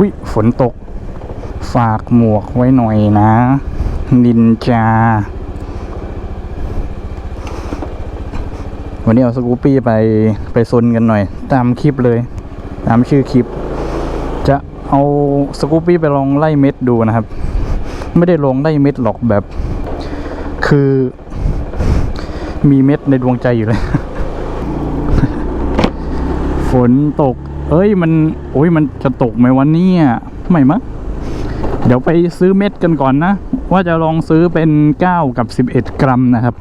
วิฝนตก ฝากหมวกไว้หน่อยนะ นินจา วันนี้เอาสกูปปี้ไปไปซนกันหน่อย ตามคลิปเลย ตามชื่อคลิป จะเอาสกูปปี้ไปลองไล่เม็ดดูนะครับ ไม่ได้ลองไล่เม็ดหรอกแบบ คือมีเม็ดในดวงใจอยู่เลย ฝนตก เอ้ยมันโอ้ยมันจะตกไหมวันนี้ไม่มั้งเดี๋ยวไปซื้อเม็ดกันก่อนนะ ว่าจะลองซื้อเป็น9กับ11กรัมนะครับ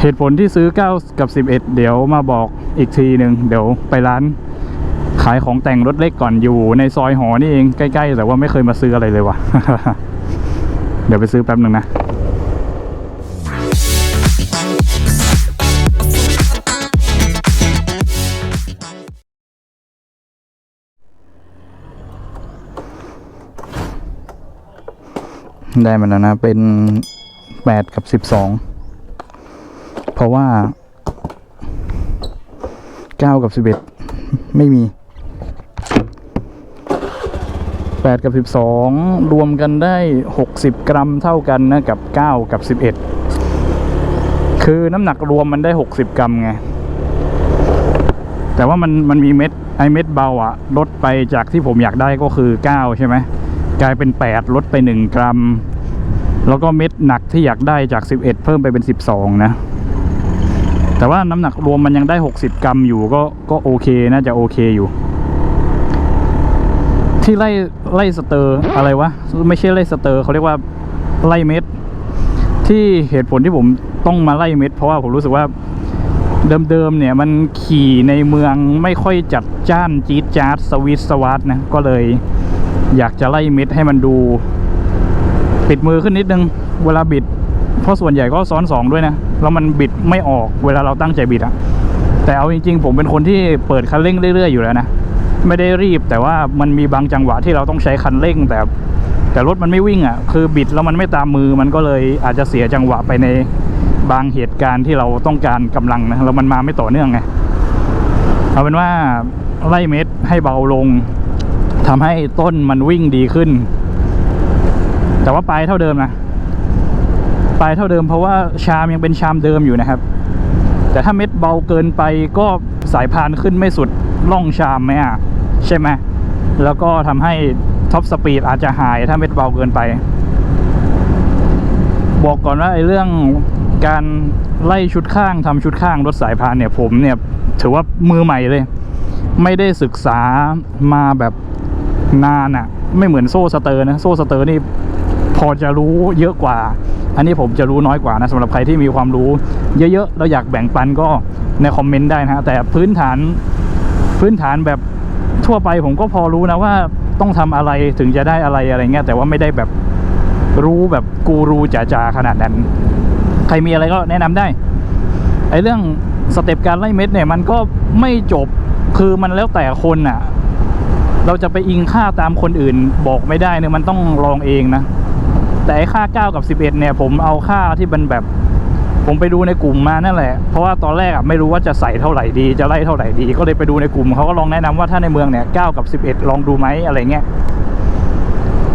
เหตุผลที่ซื้อ9กับ11เดี๋ยวมาบอกอีกทีหนึ่งเดี๋ยวไปร้านขายของแต่งรถเล็กก่อนอยู่ในซอยหอนี่เองใกล้ ๆ แต่ว่าไม่เคยมาซื้ออะไรเลยว่ะ เดี๋ยวไปซื้อแป๊บหนึ่งนะ ได้มาแล้วนะ เป็นแปดกับสิบสองเพราะว่าเก้ากับสิบเอ็ดไม่มีแปดกับสิบสองรวมกันได้หกสิบกรัมเท่ากันนะกับเก้ากับสิบเอ็ดคือน้ำหนักรวมมันได้หกสิบกรัมไง แต่ว่ามันมันมีเม็ดไอเม็ดเบาอะลดไปจากที่ผมอยากได้ก็คือเก้าใช่ไหม กลายเป็น 8 ลดไป 1 กรัม แล้วก็เม็ดหนักที่อยากได้จาก 11 เพิ่มไปเป็น 12 นะ แต่ว่าน้ำหนักรวมมันยังได้ 60 กรัมอยู่ก็ก็โอเคน่าจะโอเคอยู่ ที่ไล่ไล่สเตอร์อะไรวะ ไม่ใช่ไล่สเตอร์เขาเรียกว่าไล่เม็ด ที่เหตุผลที่ผมต้องมาไล่เม็ด เพราะว่าผมรู้สึกว่าเดิมๆเนี่ยมันขี่ในเมืองไม่ค่อยจัดจ้านจี๊ดจ๊าดสวิตสวัสดนะ ก็เลย อยากจะไล่เม็ดให้มันดูปิดมือขึ้นนิดนึง เวลาบิด เพราะส่วนใหญ่ก็ซ้อนสองด้วยนะ แล้วมันบิดไม่ออกเวลาเราตั้งใจบิดอะแต่เอาจริงๆ ผมเป็นคนที่เปิดคันเร่งเรื่อยๆอยู่แล้วนะ ไม่ได้รีบแต่ว่ามันมีบางจังหวะที่เราต้องใช้คันเร่ง แต่ แต่รถมันไม่วิ่งอะคือบิดแล้วมันไม่ตามมือมันก็เลยอาจจะเสียจังหวะไปในบางเหตุการณ์ที่เราต้องการกำลังนะแล้วมันมาไม่ต่อเนื่องไงเอาเป็นว่าไล่เม็ดให้เบาลง ทำให้ต้นมันวิ่งดีขึ้น แต่ว่าปลายเท่าเดิมนะปลายเท่าเดิมเพราะว่าชามยังเป็นชามเดิมอยู่นะครับ แต่ถ้าเม็ดเบาเกินไปก็สายพานขึ้นไม่สุดล่องชามไหมอะใช่ไหมแล้วก็ทำให้ท็อปสปีดอาจจะหายถ้าเม็ดเบาเกินไป บอกก่อนว่าไอ้เรื่องการไล่ชุดข้างทำชุดข้างรถสายพานเนี่ยผมเนี่ยถือว่ามือใหม่เลย ไม่ได้ศึกษามาแบบ นานอะ่ะ ไม่เหมือนโซ่สเตอร์นะ โซ่สเตอร์นี่พอจะรู้เยอะกว่า อันนี้ผมจะรู้น้อยกว่านะสำหรับใครที่มีความรู้ เยอะๆแล้วอยากแบ่งปันก็ในคอมเมนต์ได้นะฮะแต่พื้นฐานพื้นฐานแบบทั่วไปผมก็พอรู้นะว่าต้องทำอะไรถึงจะได้อะไรอะไรเงี้ยแต่ว่าไม่ได้แบบรู้แบบกูรูจ๋าๆขนาดนั้น ใครมีอะไรก็แนะนำได้ไอ้เรื่องสเต็ปการไล่เม็ดเนี่ยมันก็ไม่จบคือมันแล้วแต่คนน่ะ เราจะไปอิงค่าตามคนอื่นบอกไม่ได้เนี่ยมันต้องลองเองนะ แต่ค่า 9 กับ 11 เนี่ย ผมเอาค่าที่มันแบบ ผมไปดูในกลุ่มมานั่นแหละ เพราะว่าตอนแรกไม่รู้ว่าจะใส่เท่าไหร่ดี จะไล่เท่าไหร่ดี ก็เลยไปดูในกลุ่มเขาก็ลองแนะนำว่าถ้าในเมืองเนี่ย 9 กับ 11 ลองดูไหมอะไรเงี้ย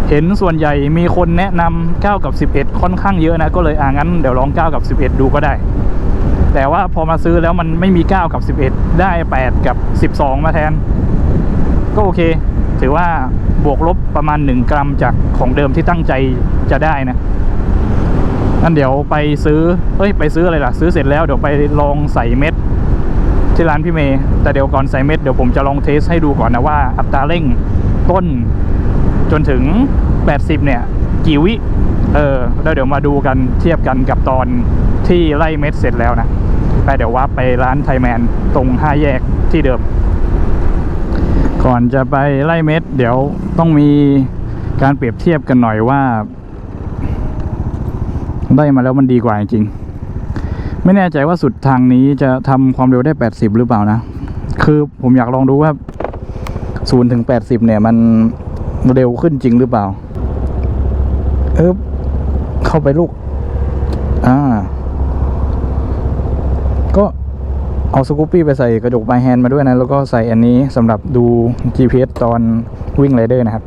เห็นส่วนใหญ่มีคนแนะนำ9กับ 11 ค่อนข้างเยอะนะ ก็เลยอ่างั้นเดี๋ยวลอง 9 กับ 11 ดูก็ได้ แต่ว่าพอมาซื้อแล้วมันไม่มี 9 กับ 11 ได้ 8 กับ 12 มาแทน ก็โอเค ถือว่าบวกลบประมาณ 1 กรัมจากของเดิมที่ตั้งใจจะได้นะงั้นเดี๋ยวไปซื้อเอ้ยไปซื้ออะไรล่ะ ซื้อเสร็จแล้วเดี๋ยวไปลองใส่เม็ดที่ร้านพี่เมย์แต่เดี๋ยวก่อนใส่เม็ดเดี๋ยวผมจะลองเทสให้ดูก่อนนะว่าอัตราเร่งต้นจนถึง 80 เนี่ย กี่วิเออแล้วเดี๋ยวมาดูกันเทียบกันกับตอนที่ไล่เม็ดเสร็จแล้วนะไปเดี๋ยวว่าไปร้านไทยแมนตรงห้าแยกที่เดิม ก่อนจะไปไล่เม็ด เดี๋ยวต้องมีการเปรียบเทียบกันหน่อยว่า ได้มาแล้วมันดีกว่าจริงๆไม่แน่ใจว่าสุดทางนี้จะทำความเร็วได้ 80 หรือเปล่านะ คือผมอยากลองดูว่า0ถึง80 เนี่ย มันเร็วขึ้นจริงหรือเปล่า เออเข้าไปลูก อ่า ก็ เอาสกูปปี้ไปใส่กระจกไมแฮนมาด้วยนะ แล้วก็ใส่อันนี้สำหรับดู GPS ตอนวิ่งไรเดอร์นะครับ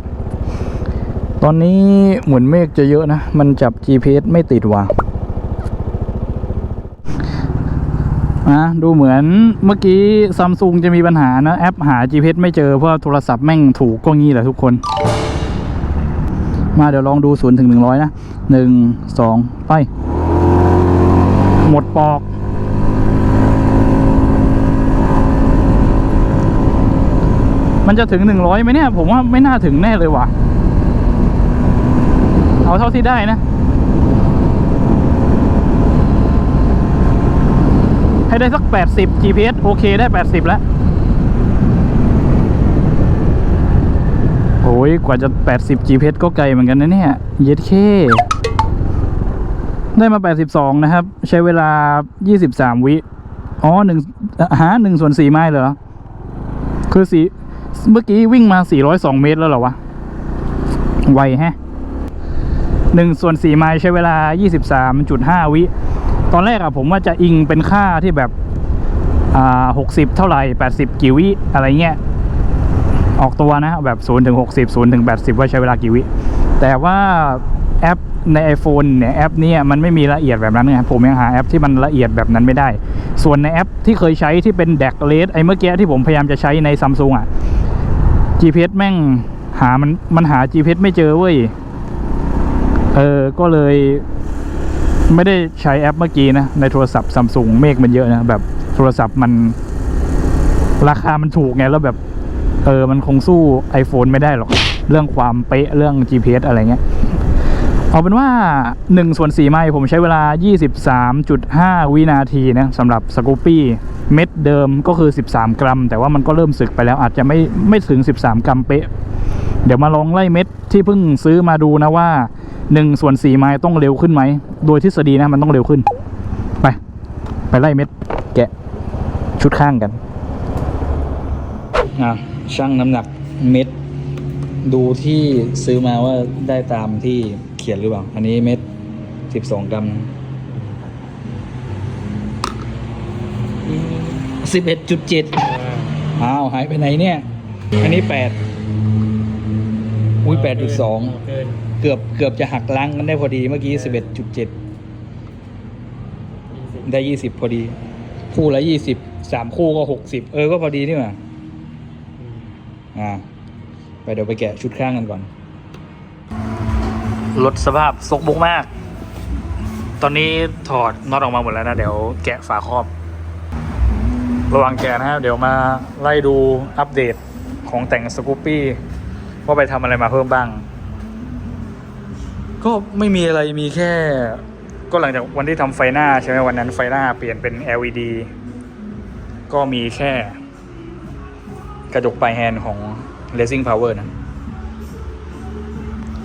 ตอนนี้เหมือนเมฆจะเยอะนะ มันจับ GPS ไม่ติดว่ะนะดูเหมือนเมื่อกี้ซัมซุงจะมีปัญหานะ แอปหา GPS ไม่เจอเพราะโทรศัพท์แม่งถูกก็งี้แหละทุกคน มาเดี๋ยวลองดูศูนย์ถึงหนึ่งร้อยนะหนึ่งสองไป หมดปอก มันจะถึงหนึ่งร้อยไหมเนี่ย ผมว่าไม่น่าถึงแน่เลยว่ะ เอาเท่าที่ได้นะ ให้ได้สัก80 GPS โอเคได้80แล้วโอ้ยกว่าจะ 80 GPS ก็ไกลเหมือนกันนะเนี่ย เย็ดเคได้มา 82 นะครับ ใช้เวลา 23 วิ อ๋อหนึ่งหาหนึ่งส่วนสี่ไมล์เหรอ คือสี่ เมื่อกี้วิ่งมา 402 เมตรแล้วเหรอวะ ไวแฮะหนึ่งส่วนสี่ไมล์ใช้เวลา 23.5 วิ ตอนแรกอะผมว่าจะอิงเป็นค่าที่แบบ อ่า 60 เท่าไหร่ 80 กี่วิ อะไรเงี้ย ออกตัวนะ แบบ0ถึง60 0ถึง80 ว่าใช้เวลากี่วิ แต่ว่า แอปใน iPhone เนี่ยแอปนี้มันไม่มีละเอียดแบบนั้นไงผมยังหาแอปที่มันละเอียดแบบนั้นไม่ได้ ส่วนในแอปที่เคยใช้ที่เป็น d a c l e s ไอ้เมื่อกี้ที่ผมพยายามจะใช้ในซัมซุงอะ GPS แม่งหามันมันหา GPS ไม่เจอเว้ย เออ ก็เลยไม่ได้ใช้แอปเมื่อกี้นะ ในโทรศัพท์ซัมซุงเมฆมันเยอะนะ แบบโทรศัพท์มัน ราคามันถูกไง แล้วแบบ เออ มันคงสู้ iPhone ไม่ได้หรอก เรื่องความเป๊ะเรื่อง GPS อะไรเงี้ย เอาเป็นว่า1ส่วน4ไมล์ผมใช้เวลา 23.5 วินาทีนะสำหรับสกูปี้เม็ดเดิมก็คือ 13 กรัม แต่ว่ามันก็เริ่มสึกไปแล้วอาจจะไม่ไม่ถึง 13 กรัมเป๊ะ เดี๋ยวมาลองไล่เม็ดที่เพิ่งซื้อมาดูนะว่า1ส่วน4ไมล์ต้องเร็วขึ้นไหม โดยทฤษฎีนะมันต้องเร็วขึ้น ไป ไปไล่เม็ดแกะชุดข้างกันอะช่างน้ำหนักเม็ดดูที่ซื้อมาว่าได้ตามที่ เขียนหรือเปล่า อันนี้เม็ดสิบสองกรัมสิบเอ็ดจุดเจ็ดอ้าว หายไปไหนเนี่ย อันนี้แปดอุ้ยแปดจุดสองเกินเกือบเกือบจะหักล้างกันได้พอดีเมื่อกี้สิบเอ็ดจุดเจ็ดยี่สิบได้ยี่สิบพอดี คู่ละยี่สิบสามคู่ก็หกสิบเออก็พอดีนี่หว่าอืมอ่า ไปเดี๋ยวไปแกะชุดข้างกันก่อน รถสภาพสกบุกมาก ตอนนี้ถอดน็อตออกมาหมดแล้วนะ เดี๋ยวแกะฝาครอบ ระว่างแกะนะครับ เดี๋ยวมาไล่ดูอัปเดตของแต่งสกูปปี้ว่าไปทำอะไรมาเพิ่มบ้าง ก็ไม่มีอะไรมีแค่ ก็หลังจากวันที่ทำไฟหน้าใช่ไหมวันนั้นไฟหน้าเปลี่ยนเป็น LED ก็มีแค่กระจกปลายแฮนด์ของ Racing Power นะ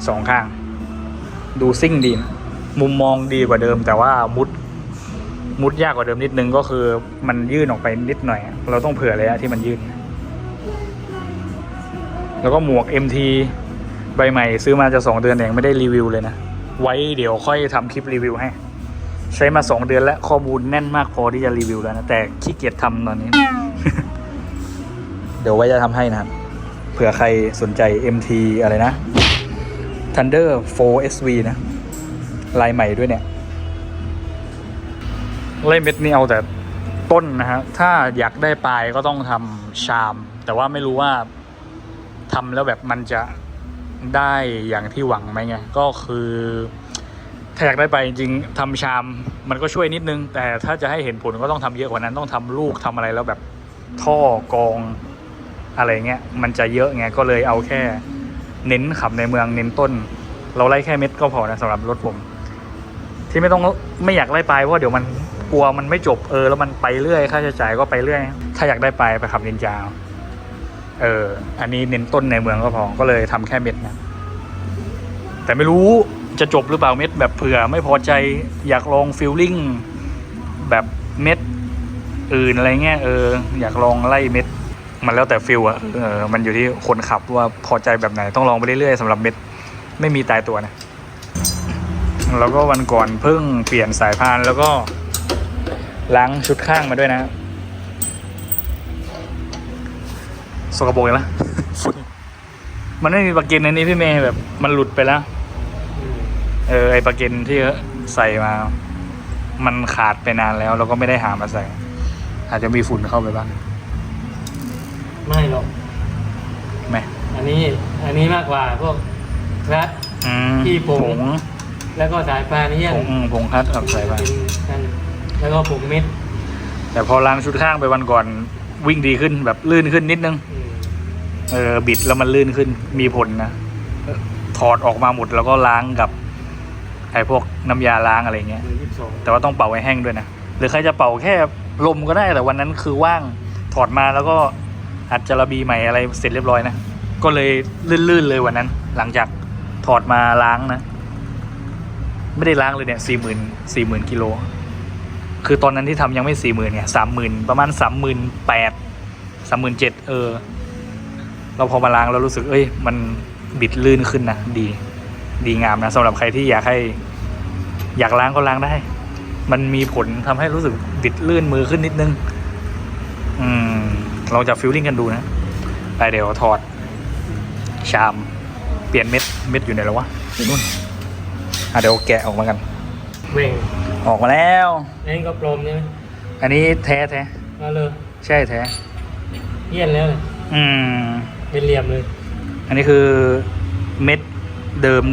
สองข้าง ดูซิ่งดีนะมุมมองดีกว่าเดิม แต่ว่ามุด มุดยากกว่าเดิมนิดนึงก็คือมันยื่นออกไปนิดหน่อย เราต้องเผื่อระยะที่มันยื่น แล้วก็หมวก MT ใบใหม่ซื้อมาจะสองเดือนแต่ยังไม่ได้รีวิวเลยนะ ไว้เดี๋ยวค่อยทำคลิปรีวิวให้ ใช้มาสองเดือนแล้วข้อมูลแน่นมากพอที่จะรีวิวแล้วนะแต่ขี้เกียจทำตอนนี้ เดี๋ยวไว้จะทำให้นะครับเผื่อใครสนใจ MT อะไรนะ Thunder 4 SV นะ ลายใหม่ด้วยเนี่ยไล่เม็ดนี่เอาแต่ต้นนะฮะ ถ้าอยากได้ปลายก็ต้องทำชาม แต่ว่าไม่รู้ว่าทำแล้วแบบมันจะได้อย่างที่หวังไหมไง ก็คือ ถ้าอยากได้ไปจริงทำชามมันก็ช่วยนิดนึง แต่ถ้าจะให้เห็นผลก็ต้องทำเยอะกว่านั้น ต้องทำลูกทำอะไรแล้วแบบท่อกองอะไรเงี้ย มันจะเยอะไง ก็เลยเอาแค่ เน้นขับในเมืองเน้นต้น เราไล่แค่เม็ดก็พอนะสำหรับรถผม ที่ไม่ต้องไม่อยากไล่ไปเพราะเดี๋ยวมันกลัวมันไม่จบเออแล้วมันไปเรื่อยค่าใช้จ่ายก็ไปเรื่อย ถ้าอยากได้ไปไปขับนินจาเอาเอออันนี้เน้นต้นในเมืองก็พอก็เลยทำแค่เม็ดนะแต่ไม่รู้จะจบหรือเปล่าเม็ดแบบเผื่อไม่พอใจอยากลองฟิลลิ่งแบบเม็ดอื่นอะไรเงี้ยเอออยากลองไล่เม็ด มันแล้วแต่ฟิลอะเออมันอยู่ที่คนขับว่าพอใจแบบไหนต้องลองไปเรื่อยๆสำหรับเม็ดไม่มีตายตัวนะ แล้วก็วันก่อนเพิ่งเปลี่ยนสายพานแล้วก็ล้างชุดข้างมาด้วยนะ สกปรกอีกแล้วฝุ่นมันไม่มีปลาเกินในนี้พี่เมย์แบบมันหลุดไปแล้วอืมเออไอปลาเกนที่ใส่มา มันขาดไปนานแล้วเราก็ไม่ได้หามาใส่ อาจจะมีฝุ่นเข้าไปบ้าง ไม่หรอกไหมอันนี้อันนี้มากกว่าพวกพระอืมที่ผง ผงแล้วก็สายปลานี่ยัผงอืมผงคัดกับใส่ไปกันแล้วก็ผงเม็ดแต่พอล้างชุดข้างไปวันก่อนวิ่งดีขึ้นแบบลื่นขึ้นนิดนึง อืมเออบิดแล้วมันลื่นขึ้นมีผลนะเออถอดออกมาหมดแล้วก็ล้างกับไอ้พวกน้ำยาล้างอะไรเงี้ย หรือยี่สิบสองแต่ว่าต้องเป่าให้แห้งด้วยนะ หรือใครจะเป่าแค่ลมก็ได้แต่วันนั้นคือว่างถอดมาแล้วก็ อัดจระบีใหม่อะไรเสร็จเรียบร้อยนะ ก็เลยลื่นๆเลยวันนั้น หลังจากถอดมาล้างนะ ไม่ได้ล้างเลยเนี่ยสี่หมื่นสี่หมื่นกิโล คือตอนนั้นที่ทำยังไม่สี่หมื่นเนี่ยสามหมื่นประมาณสามหมื่นแปดสามหมื่นเจ็ดเออ เราพอมาล้างเรารู้สึก เอ้ย มันบิดลื่นขึ้นนะดี ดีงามนะสำหรับใครที่อยากให้ อยากล้างก็ล้างได้ มันมีผลทำให้รู้สึกบิดลื่นมือขึ้นนิดนึง อืม เราจะฟิลลิ่งกันดูนะไปเดี๋ยวถอด ชาม เปลี่ยนเม็ดเม็ดอยู่ไหนแล้ววะอยู่นู่นอะเดี๋ยวแกะออกมากันเว่งออกมาแล้วอันนี้ก็ปลอมใช่ไหมอันนี้แท้แท้เอาเลยใช่แท้เยี่ยนแล้วเลยอืมเป็นเหลี่ยมเลย อันนี้คือเม็ดเดิม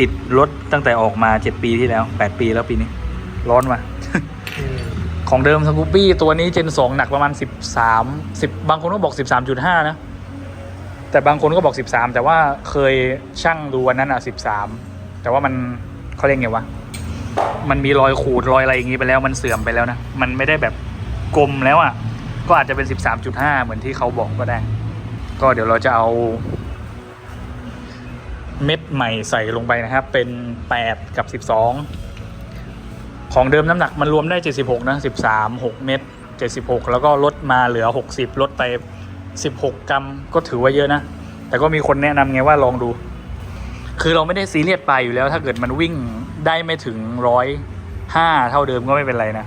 ติดรถตั้งแต่ออกมาเจ็ดปีที่แล้วแปดปีแล้วปีนี้ ร้อนมาอืม ของเดิมสกูปปี้ตัวนี้เจนสองหนักประมาณสิบสามสิบบางคนก็บอกสิบสามจุดห้านะ แต่บางคนก็บอกสิบสามแต่ว่าเคยช่างดูวันนั้นอะสิบสามแต่ว่ามันเขาเรียกไงวะ มันมีรอยขูดรอยอะไรอย่างงี้ไปแล้วมันเสื่อมไปแล้วนะ มันไม่ได้แบบกลมแล้วอะ ก็อาจจะเป็นสิบสามจุดห้าเหมือนที่เขาบอกก็ได้ ก็เดี๋ยวเราจะเอา เม็ดใหม่ใส่ลงไปนะครับ เป็นแปดกับสิบสอง ของเดิมน้ำหนักมันรวมได้ 76 นะ 13 6 เม็ด76 แล้วก็ลดมาเหลือ 60 ลดไป 16 กรัมก็ถือว่าเยอะนะ แต่ก็มีคนแนะนำไงว่าลองดู คือเราไม่ได้ซีเรียสไปอยู่แล้ว ถ้าเกิดมันวิ่งได้ไม่ถึงร้อยห้าเท่าเดิมก็ไม่เป็นไรนะ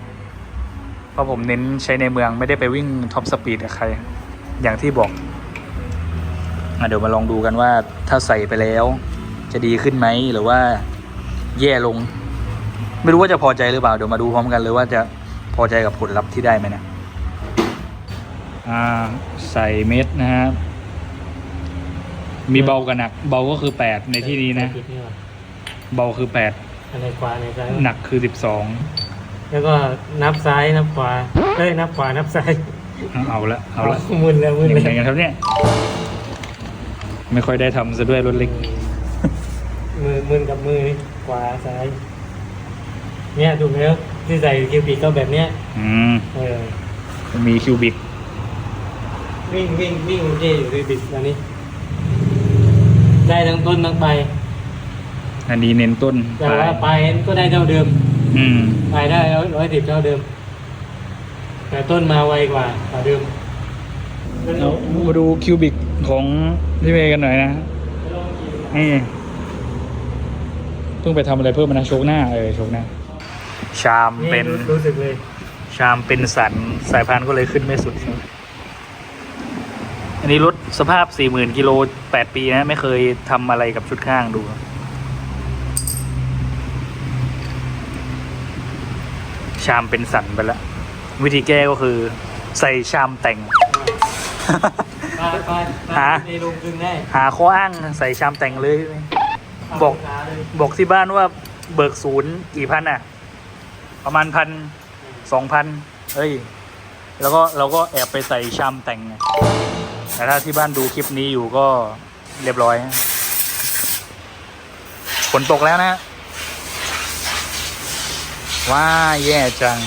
เพราะผมเน้นใช้ในเมืองไม่ได้ไปวิ่งท็อปสปีดกับใคร อย่างที่บอกอเดี๋ยวมาลองดูกันว่าถ้าใส่ไปแล้ว จะดีขึ้นไหมหรือว่าแย่ลง ไม่รู้ว่าจะพอใจหรือเปล่า เดี๋ยวมาดูพร้อมกันเลยว่าจะพอใจกับผลลัพธ์ที่ได้ไหมนะอ่าใส่เม็ดนะฮะมีเบากับหนัก เบาก็คือแปดในที่นี้นะผิดนี่ว่ะเบาคือแปดอันไหนขวาอันไหนซ้ายหนักคือสิบสองแล้วก็นับซ้ายนับขวาเอ้ยนับขวานับซ้ายเอาละเอาละมึนแล้วมึนยัเลยงไงกันครับเนี่ย ไม่ค่อยได้ทำซะด้วยรถเล็ก มือมึนกับมือนี่ขวาซ้าย เนี่ยถูกแล้วที่ใส่คิวปิกก็แบบเนี้ยอืมเออมีคิวบิกวิ่งวิ่งวิ่งเย่อยู่คิวปิกอันนี้ ได้ทั้งต้นทั้งใบอันนี้เน้นต้นแต่ว่าปลายก็ได้เท่าเดิม อืมปลายได้ร้อยร้อยสิบเท่าเดิม แต่ต้นมาไวกว่ากว่าเดิมเอามาดูคิวบิกของพี่เมย์กันหน่อยนะนี่เพิ่งไปทำอะไรเพิ่มมานะโชกหน้าเออโชกหน้า ชามเป็นรู้รู้สึกเลยชามเป็นสันสายพานก็เลยขึ้นไม่สุด อันนี้รถสภาพ40,000กิโล8ปีนะ ไม่เคยทำอะไรกับชุดข้างดูชามเป็นสันไปแล้ว วิธีแก้ก็คือ ใส่ชามแต่งปลาปลาปลาหาในลงกึ่งได้หาข้ออ้างใส่ชามแต่งเลย บอกปลาเลยบอกที่บ้านว่าเบิกศูนย์กี่พันอะ ประมาณพันสองพันเฮ้ย แล้วก็เราก็แอบไปใส่ชามแต่งไงแต่ถ้าที่บ้านดูคลิปนี้อยู่ก็เรียบร้อยฝนตกแล้วนะ ว้าแย่จัง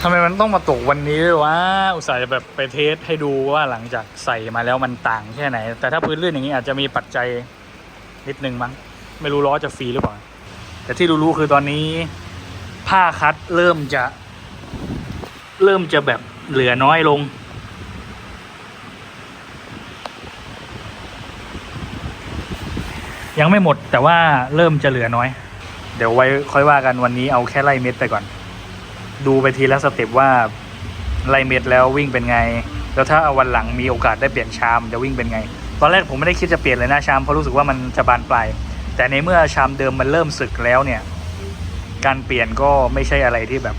ทำไมมันต้องมาตกวันนี้ด้วยวะอุตส่าห์จะแบบไปเทสให้ดูว่าหลังจากใส่มาแล้วมันต่างแค่ไหน แต่ถ้าพื้นลื่นอย่างนี้อาจจะมีปัจจัยนิดนึงมั้ง ไม่รู้ล้อจะฟรีหรือเปล่า แต่ที่รู้ๆคือตอนนี้ ผ้าคัดเริ่มจะ เริ่มจะแบบเหลือน้อยลง ยังไม่หมดแต่ว่าเริ่มจะเหลือน้อย เดี๋ยวไว้ค่อยว่ากันวันนี้เอาแค่ไล่เม็ดไปก่อน ดูไปทีละสเต็ปว่าไล่เม็ดแล้ววิ่งเป็นไง แล้วถ้าวันหลังมีโอกาสได้เปลี่ยนชามจะวิ่งเป็นไง ตอนแรกผมไม่ได้คิดจะเปลี่ยนเลยนะชามเพราะรู้สึกว่ามันจะบานปลายแต่ในเมื่อชามเดิมมันเริ่มสึกแล้วเนี่ย การเปลี่ยนก็ไม่ใช่อะไรที่แบบ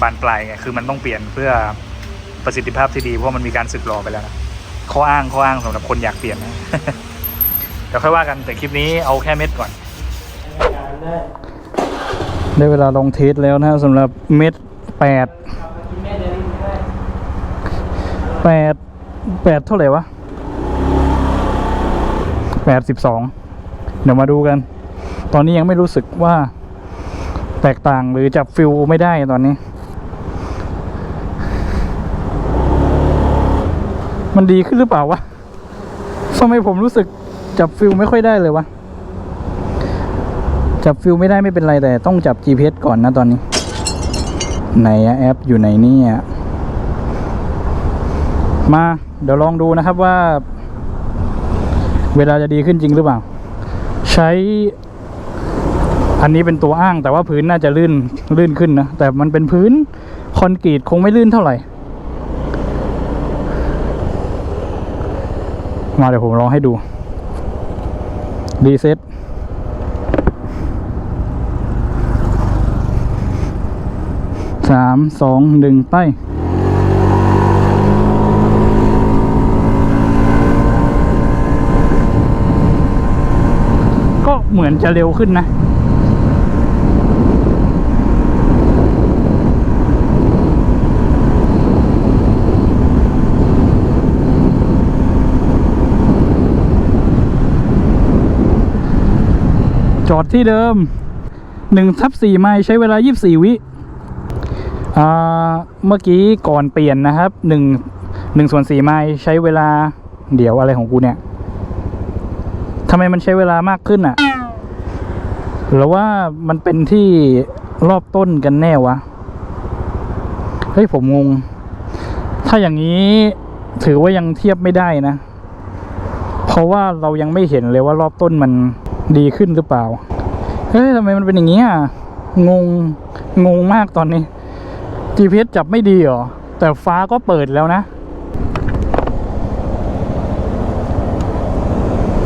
บานปลายไงคือมันต้องเปลี่ยนเพื่อประสิทธิภาพที่ดีเพราะมันมีการสึกหรอไปแล้วนะข้ออ้างข้ออ้างสำหรับคนอยากเปลี่ยนนะเดี๋ยวค่อยว่ากันแต่คลิปนี้เอาแค่เม็ดก่อน ได้เวลาลองเทสแล้วนะสำหรับเม็ดแปดแปดแปดเท่าไหร่วะแปดสิบสองเดี๋ยวมาดูกัน ตอนนี้ยังไม่รู้สึกว่า แตกต่างหรือจับฟิลไม่ได้ตอนนี้ มันดีขึ้นหรือเปล่าวะทำไมผมรู้สึกจับฟิลไม่ค่อยได้เลยวะ จับฟิลไม่ได้ไม่เป็นไรแต่ต้องจับ GPS ก่อนนะตอนนี้ ไหนแอปอยู่ไหนเนี่ยมาเดี๋ยวลองดูนะครับว่า เวลาจะดีขึ้นจริงหรือเปล่า ใช้ อันนี้เป็นตัวอ้างแต่ว่าพื้นน่าจะลื่นลื่นขึ้นนะ แต่มันเป็นพื้นคอนกรีตคงไม่ลื่นเท่าไหร่ มาเดี๋ยวผมลองให้ดู รีเซ็ตสามสองหนึ่งไปก็เหมือนจะเร็วขึ้นนะ ที่เดิมหนึ่งทับสี่ไมล์ใช้เวลายี่บสี่วิเมื่อกี้ก่อนเปลี่ยนนะครับหนึ่งหนึ่งส่วนสี่ไมล์ใช้เวลาเดี๋ยวอะไรของกูเนี่ยทำไมมันใช้เวลามากขึ้นอะ่ะหรือว่ามันเป็นที่รอบต้นกันแน่วะ เฮ้ยผมงง ถ้าอย่างนี้ถือว่ายังเทียบไม่ได้นะ เพราะว่าเรายังไม่เห็นเลยว่ารอบต้นมันดีขึ้นหรือเปล่า เฮ้ยทำไมมันเป็นอย่างนี้อะ งง งงมากตอนนี้ GPS จับไม่ดีเหรอ แต่ฟ้าก็เปิดแล้วนะ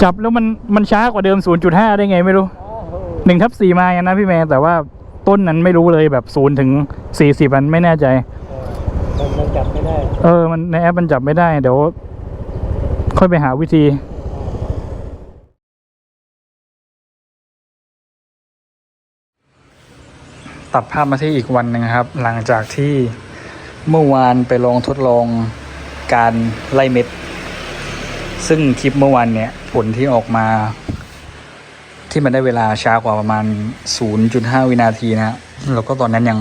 จับแล้วมัน มันช้ากว่าเดิม 0.5 ได้ไงไม่รู้โอ้โหหนึ่งทับสี่มาอย่างนะพี่แม่แต่ว่าต้นนั้นไม่รู้เลยแบบศูนย์ถึงสี่สิบมันไม่แน่ใจ มันมันจับไม่ได้ เออ มันในแอปมันจับไม่ได้ เดี๋ยว ค่อยไปหาวิธี ตัดภาพมาที่อีกวันหนึ่งครับ หลังจากที่เมื่อวานไปลองทดลองการไล่เม็ด ซึ่งคลิปเมื่อวานเนี่ยผลที่ออกมา ที่มันได้เวลาช้ากว่าประมาณ 0.5 วินาทีนะแล้วก็ตอนนั้นยัง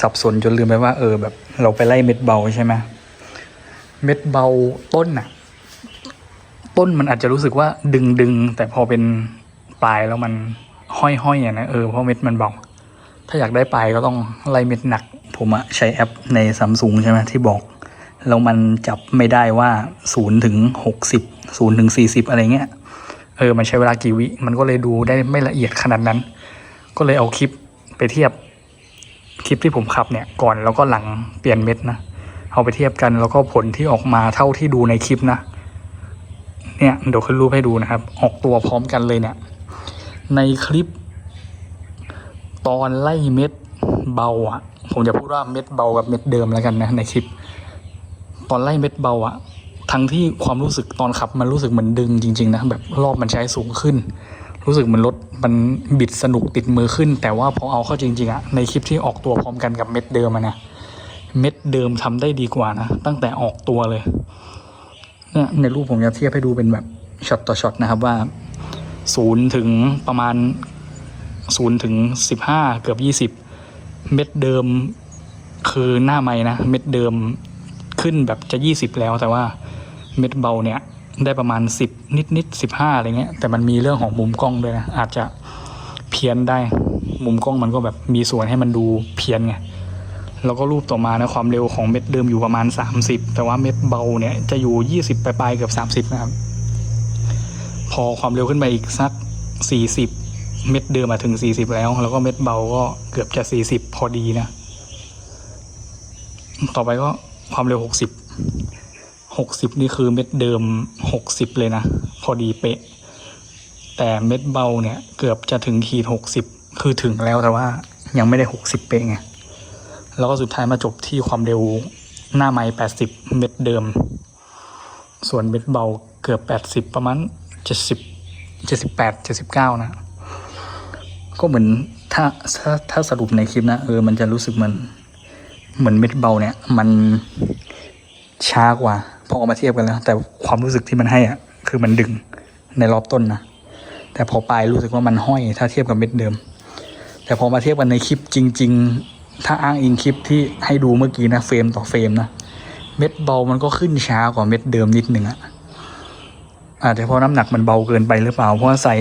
สับสนจนลืมไปว่า เออแบบ เราไปไล่เม็ดเบาใช่ไหมเม็ดเบาต้นน่ะต้นมันอาจจะรู้สึกว่าดึงดึงแต่พอเป็นปลายแล้วมันห้อยๆอะนะเออเพราะเม็ดมันเบา ถ้าอยากได้ปลายก็ต้องไล่เม็ดหนัก ผมอะใช้แอปในซัมซุงใช่ไหมที่บอก แล้วมันจับไม่ได้ว่าศูนย์ถึงหกสิบศูนย์ถึงสี่สิบอะไรเงี้ย เออ มันใช้เวลากี่วิ มันก็เลยดูได้ไม่ละเอียดขนาดนั้น ก็เลยเอาคลิปไปเทียบ คลิปที่ผมขับเนี่ย ก่อนแล้วก็หลังเปลี่ยนเม็ดนะ เอาไปเทียบกันแล้วก็ผลที่ออกมาเท่าที่ดูในคลิปนะ เนี่ยเดี๋ยวขึ้นรูปให้ดูนะครับ ออกตัวพร้อมกันเลยเนี่ย ในคลิป ตอนไล่เม็ดเบาอะผมจะพูดว่าเม็ดเบากับเม็ดเดิมแล้วกันนะในคลิป ตอนไล่เม็ดเบาอะทั้งที่ความรู้สึกตอนขับมันรู้สึกเหมือนดึงจริง ๆ นะแบบรอบมันใช้สูงขึ้น รู้สึกเหมือนรถมันบิดสนุกติดมือขึ้น แต่ว่าพอเอาเข้าจริงๆอะในคลิปที่ออกตัวพร้อมกันกับเม็ดเดิมอะนะเม็ดเดิมทำได้ดีกว่านะตั้งแต่ออกตัวเลยเนี่ยในรูปผมจะเทียบให้ดูเป็นแบบช็อตต่อช็อตนะครับว่าศูนย์ถึงประมาณ ศูนย์ถึงสิบห้าเกือบยี่สิบเม็ดเดิมคือหน้าไม่นะ เม็ดเดิมขึ้นแบบจะยี่สิบแล้วแต่ว่าเม็ดเบาเนี่ยได้ประมาณสิบนิดนิดสิบห้าอะไรเงี้ยแต่มันมีเรื่องของมุมกล้องด้วยนะอาจจะเพี้ยนได้มุมกล้องมันก็แบบมีส่วนให้มันดูเพี้ยนไงแล้วก็รูปต่อมานะความเร็วของเม็ดเดิมอยู่ประมาณ 30 แต่ว่าเม็ดเบาเนี่ยจะอยู่ 20 ปลายๆเกือบ 30 นะครับ พอความเร็วขึ้นไปอีกสัก 40 เม็ดเดิมมาถึง 40 แล้ว แล้วก็เม็ดเบาก็เกือบจะ 40 พอดีนะ ต่อไปก็ความเร็ว 60หกสิบนี่คือเม็ดเดิมหกสิบเลยนะ พอดีเป๊ะ แต่เม็ดเบาเนี่ย เกือบจะถึงขีดหกสิบคือถึงแล้วแต่ว่ายังไม่ได้หกสิบเป๊ะไง แล้วก็สุดท้ายมาจบที่ความเร็วหน้าไม้แปดสิบเม็ดเดิม ส่วนเม็ดเบาเกือบแปดสิบประมาณเจ็ดสิบเจ็ดสิบแปดเจ็ดสิบเก้านะ ก็เหมือนถ้าถ้าถ้าสรุปในคลิปนะเออมันจะรู้สึกเหมือนเหมือนเม็ดเบาเนี่ย มันช้ากว่าพอเอามาเทียบกันแล้ว แต่ความรู้สึกที่มันให้อะคือมันดึงในรอบต้นนะแต่พอปลายรู้สึกว่ามันห้อย ถ้าเทียบกับเม็ดเดิม แต่พอมาเทียบกันในคลิปจริง ๆ ถ้าอ้างอิงคลิปที่ให้ดูเมื่อกี้นะเฟรมต่อเฟรมนะเม็ดเบามันก็ขึ้นช้ากว่าเม็ดเดิมนิดหนึ่งอะอาจจะเพราะน้ำหนักมันเบาเกินไปหรือเปล่าเพราะว่าใส่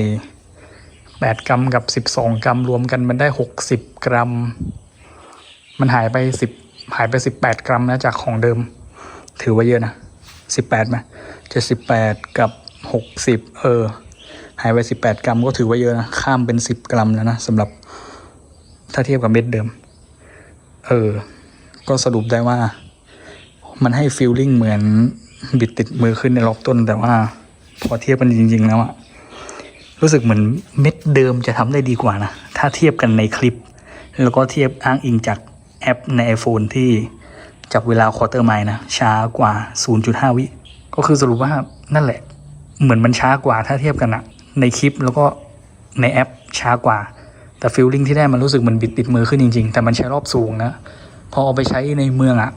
แปดกรัมกับสิบสองกรัมรวมกันมันได้หกสิบกรัม มันหายไปสิบหายไปสิบแปดกรัมนะจากของเดิม ถือว่าเยอะนะสิบแปดไหมจะสิบแปดกับหกสิบเออ หายไปสิบแปดกรัมก็ถือว่าเยอะนะ ข้ามเป็นสิบกรัมแล้วนะสำหรับถ้าเทียบกับเม็ดเดิม เออ ก็สรุปได้ว่า มันให้ฟีลลิ่งเหมือนบิดติดมือขึ้นในรอบต้น แต่ว่าพอเทียบกันจริง ๆ แล้วอะ รู้สึกเหมือนเม็ดเดิมจะทำได้ดีกว่านะ ถ้าเทียบกันในคลิป แล้วก็เทียบอ้างอิงจากแอปใน iPhone ที่จับเวลาควอเตอร์ไมล์นะ ช้ากว่า 0.5 วิ ก็คือสรุปว่านั่นแหละ เหมือนมันช้ากว่าถ้าเทียบกันอะในคลิปแล้วก็ในแอปช้ากว่า แต่ฟีลลิ่งที่ได้มันรู้สึกเหมันบิดติดมือขึ้นจริงๆ แต่มันใช้รอบสูงนะ พอเอาไปใช้ในเมืองอะ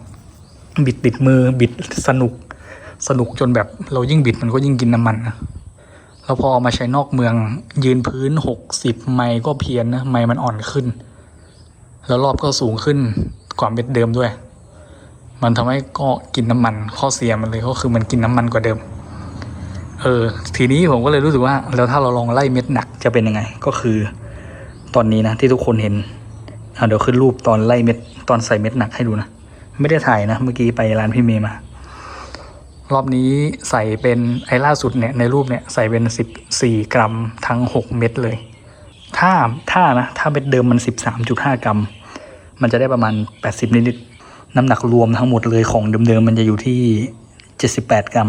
บิดติดมือบิดสนุกสนุกจนแบบเรายิ่งบิดมันก็ยิ่งกินน้ำมันนะ แล้วพอเอามาใช้นอกเมือง ยืนพื้นหกสิบไมก็เพี้ยนนะไมมันอ่อนขึ้น แล้วรอบก็สูงขึ้นกว่าเม็ดเดิมด้วย มันทำให้ก็กินน้ำมันข้อเสียมันเลยก็คือมันกินน้ำมันกว่าเดิม เออ ทีนี้ผมก็เลยรู้สึกว่า แล้วถ้าเราลองไล่เม็ดหนักจะเป็นยังไง ก็คือ ตอนนี้นะที่ทุกคนเห็นอะเดี๋ยวขึ้นรูปตอนไล่เม็ดตอนใส่เม็ดหนักให้ดูนะไม่ได้ถ่ายนะ เมื่อกี้ไปร้านพี่เมย์มา รอบนี้ใส่เป็นไอล่าสุดเนี่ยในรูปเนี่ยใส่เป็นสิบสี่กรัมทั้งหกเม็ดเลย ถ้าถ้านะถ้าเม็ดเดิมมันสิบสามจุดห้ากรัม มันจะได้ประมาณแปดสิบนิดๆน้ำหนักรวมทั้งหมดเลยของเดิมๆมันจะอยู่ที่เจ็ดสิบแปดกรัม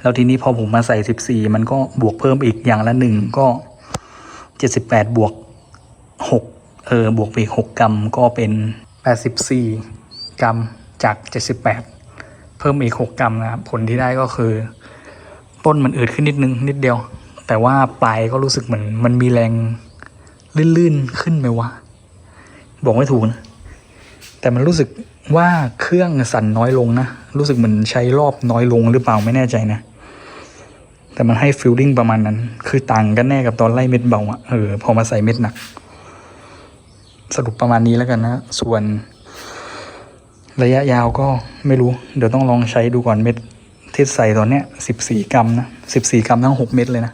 แล้วทีนี้พอผมมาใส่สิบสี่มันก็บวกเพิ่มอีกอย่างละหนึ่งก็เจ็ดสิบแปดบวกหกเออบวกไปอีกหกกรัมก็เป็นแปดสิบสี่กรัมจากเจ็ดสิบแปด พิ่มอีกหกกรัมนะครับผลที่ได้ก็คือ ต้นมันอืดขึ้นนิดนึงนิดเดียว แต่ว่าปลายก็รู้สึกเหมือน มันมีแรงลื่นๆขึ้นไหมวะบอกไม่ถูกนะแต่มันรู้สึกว่าเครื่องสั่นน้อยลงนะรู้สึกเหมือนใช้รอบน้อยลงหรือเปล่าไม่แน่ใจนะแต่มันให้ฟิลลิ่งประมาณนั้น คือต่างกันแน่กับตอนไล่เม็ดเบาอะเออพอมาใส่เม็ดหนัก สรุปประมาณนี้แล้วกันนะ ส่วน ระยะยาวก็ไม่รู้ เดี๋ยวต้องลองใช้ดูก่อนเม็ดที่ใส่ตอนเนี้ยสิบสี่กรัมนะสิบสี่กรัมทั้งหกเม็ดเลยนะ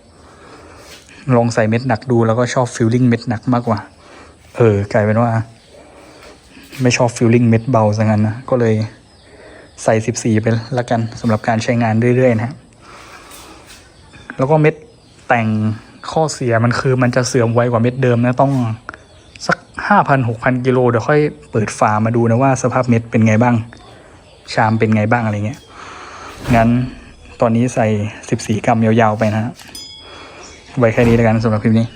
ลองใส่เม็ดหนักดูแล้วก็ชอบฟิลลิ่งเม็ดหนักมากกว่า เออกลายเป็นว่า ไม่ชอบฟิลลิ่งเม็ดเบาซะงั้นนะก็เลยใส่สิบสี่ไปละกันสำหรับการใช้งานเรื่อยๆนะฮะแล้วก็เม็ดแต่งข้อเสียมันคือมันจะเสื่อมไวกว่าเม็ดเดิมนะต้อง 5,000-6,000 กิโลเดี๋ยวค่อยเปิดฝามาดูนะว่าสภาพเม็ดเป็นไงบ้าง ชามเป็นไงบ้างอะไรเงี้ย งั้นตอนนี้ใส่ 14 กรัมยาวๆไปนะฮะ ไว้แค่นี้แล้วกันสำหรับคลิปนี้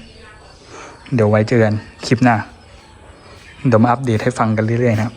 เดี๋ยวไว้เจอกันคลิปหน้า เดี๋ยวมาอัปเดตให้ฟังกันเรื่อยๆนะครับ